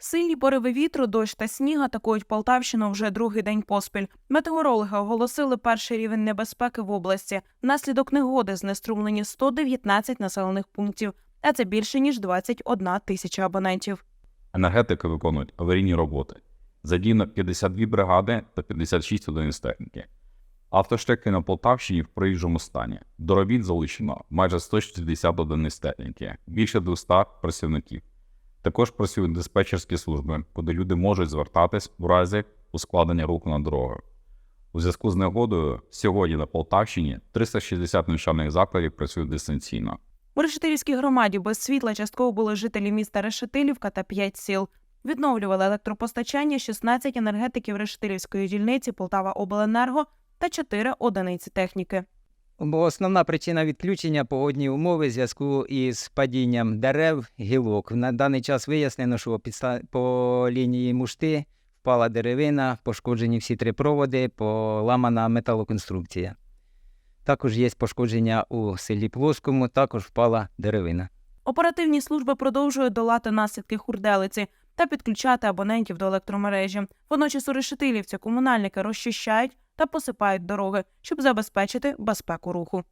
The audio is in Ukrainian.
Сильні пориви вітру, дощ та сніг атакують Полтавщину вже другий день поспіль. Метеорологи оголосили перший рівень небезпеки в області. Внаслідок негоди знеструмлені 119 населених пунктів, а це більше ніж 21 тисяча абонентів. Енергетики виконують аварійні роботи. Задіяно 52 бригади та 56 одиниць техніки. Автошляхи на Полтавщині в проїжджому стані. До робіт залучено майже 160 одиниць техніки, більше 200 працівників. Також працюють диспетчерські служби, куди люди можуть звертатись в разі ускладнення руху на дорогах. У зв'язку з негодою сьогодні на Полтавщині 360 навчальних закладів працюють дистанційно. У Решетилівській громаді без світла частково були жителі міста Решетилівка та 5 сіл. Відновлювали електропостачання 16 енергетиків Решетилівської дільниці Полтава Обленерго та 4 одиниці техніки. Основна причина відключення погодні умови в зв'язку із падінням дерев, гілок. На даний час вияснено, що по лінії мушти впала деревина, пошкоджені всі три проводи, поламана металоконструкція. Також є пошкодження у селі Плоскому, також впала деревина. Оперативні служби продовжують долати наслідки хурделиці та підключати абонентів до електромережі. Водночас у Решетилівці комунальники розчищають та посипають дороги, щоб забезпечити безпеку руху.